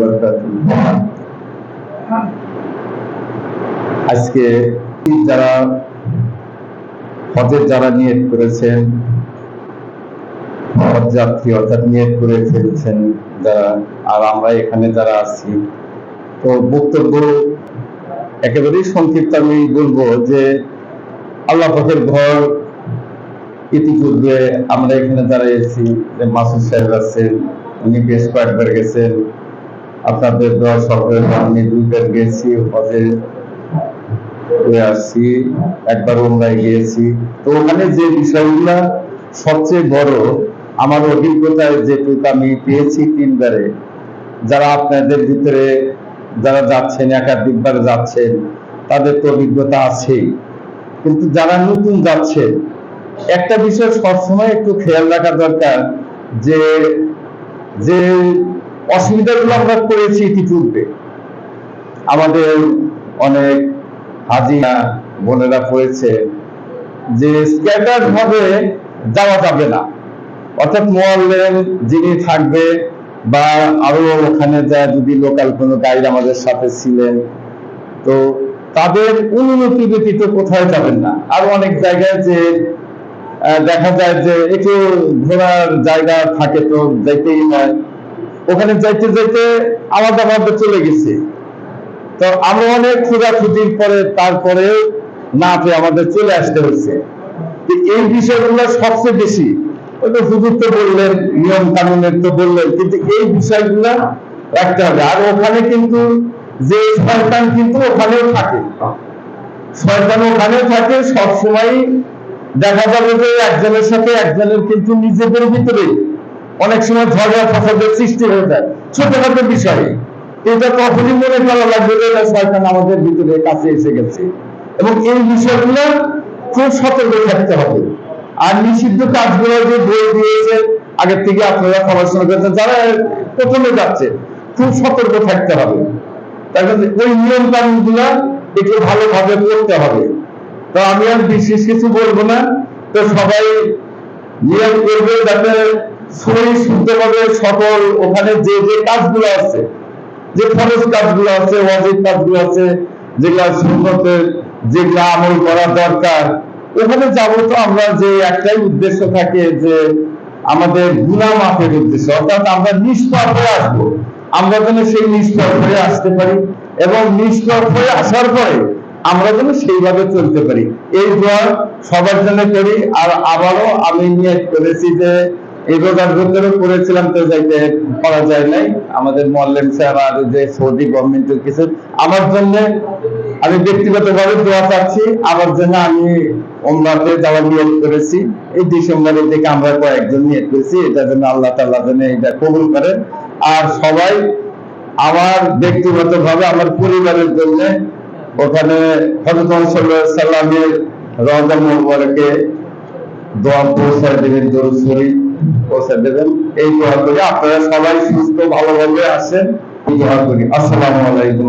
বারাকাতুহু। আজকে যারা হজের যারা নিয়ত করেছেন অর্থাৎ নিয়ত করে ফেলছেন যারা, আর আমরা এখানে যারা আছি, তো বক্তব্য একেবারেই সংক্ষিপ্ত আমি বলব যে আল্লাহ পাকের ঘর ইতিপূর্বে আমরা এখানে মাসুদ সাহেব আছেন, উনি বেশ কয়েকবার গেছেন। আপনাদের দোয়া সরকার আমি দুইবার গেছি, হজে একবার ওমরায় গিয়েছি। তো ওখানে যে বিষয়গুলা সবচেয়ে বড়, আমার অভিজ্ঞতায় যেটুকু আমি পেয়েছি তিনবারে, যারা আপনাদের ভিতরে যারা যাচ্ছেন, একাধিকবার যাচ্ছেন, তাদের তো অভিজ্ঞতা আছেই। কিন্তু যারা নতুন যাচ্ছেন একটা বিষয় সবসময় একটু খেয়াল রাখা দরকার যে যে অসুবিধাগুলো আমরা করেছি ইতিপূর্বে। আমাদের অনেক হাজিরা, বোনেরা পড়েছে যে স্ক্যাটার ভাবে যাওয়া যাবে না। অর্থাৎ মোয়াল্লেম যিনি থাকবে বা আরও ওখানে যা যদি লোকাল কোনো গাইড আমাদের সাথে ছিলেন, তো তাদের অনুমতি ব্যতীত কোথায় যাবেন না। আরও অনেক জায়গায় যে দেখা যায় যে একটু ঘোরার জায়গা থাকে তো যাইতেই হয়। ওখানে যাইতে যাইতে আলাদা ভাবে চলে গেছে। তো আমরা অনেক খোঁজাখুঁজির পরে তারপরে না পেয়ে আমাদের চলে আসতে হচ্ছে এই বিষয়গুলো সবচেয়ে বেশি, ওই তো হুজুর তো বললেন, নিয়ম কানুনের তো বললেন, কিন্তু এই বিষয়গুলো রাখতে হবে। আর ওখানে কিন্তু যে শয়তান কিন্তু ওখানেও থাকে। শয়তান ওখানে থাকে সবসময় দেখা যাবে যে একজনের সাথে একজনের কিন্তু নিজেদের ভিতরে অনেক সময় ঝগড়া ফসলের সৃষ্টি হয়ে যায়। ছোটখাটো বিষয়ে। এটা তখনই মনে করা লাগবে যে শয়তান আমাদের ভিতরে কাছে এসে গেছে। এবং এই বিষয়গুলো খুব সতর্ক থাকতে হবে। আর নিষিদ্ধ কাজগুলো যে বই দিয়েছে, আগের থেকে আপনারা পড়াশোনা করছেন যারা প্রথমে যাচ্ছে, খুব সতর্ক থাকতে হবে। তার ওই নিয়ম কানুনগুলা একটু ভালোভাবে করতে হবে। তো আমি আর বিশেষ কিছু বলব না। তো সবাই নিয়ম করবে যাতে সই শুদ্ধভাবে সকল ওখানে যে যে কাজগুলো আছে, যে ফরজ কাজগুলো আছে, ওয়াজিব কাজগুলো আছে যেগুলা সুন্নতের যেগুলা আমল করা দরকার, ওখানে যাব তো আমরা যে একটাই উদ্দেশ্য থাকে যে আমাদের গুনাহ মাফের উদ্দেশ্য, অর্থাৎ আমরা নিষ্পাপ হয়ে আসব। আমরা যেন সেই নিষ্পাপ হয়ে আসতে পারি এবং নিষ্পাপ হয়ে আসার পরে আমরা যেন সেইভাবে চলতে পারি। এই দোয়া সবার জন্য করি, আর আবারও আমি নিয়ে করেছি যে এই রোজার ভিতরে করেছিলাম তো যাইতে করা যায় নাই। আমাদের মোয়াল্লেম স্যার আর যে সৌদি গভর্নমেন্টের কিছু, আমার জন্য আমি ব্যক্তিগতভাবে দোয়া চাচ্ছি, আমার জন্য আমি ওমরাতে যাওয়ার নিয়ত করেছি। এই ডিসেম্বরের দিকে আমরা কয়েকজন নিয়ত করেছি এটার জন্য আল্লাহ তাআলা যেন এটা কবুল করেন। আর সবাই আমার ব্যক্তিগতভাবে, আমার পরিবারের জন্য ওখানে হজরত সাল্লামের রওজা মোবারকে দোয়া পৌঁছায় দেবেন দরুদ শরীফ পৌঁছায় দেবেন এই দোয়া করি আপনারা সবাই সুস্থ, ভালোভাবে আসেন এই দোয়া করি। আসসালামু আলাইকুম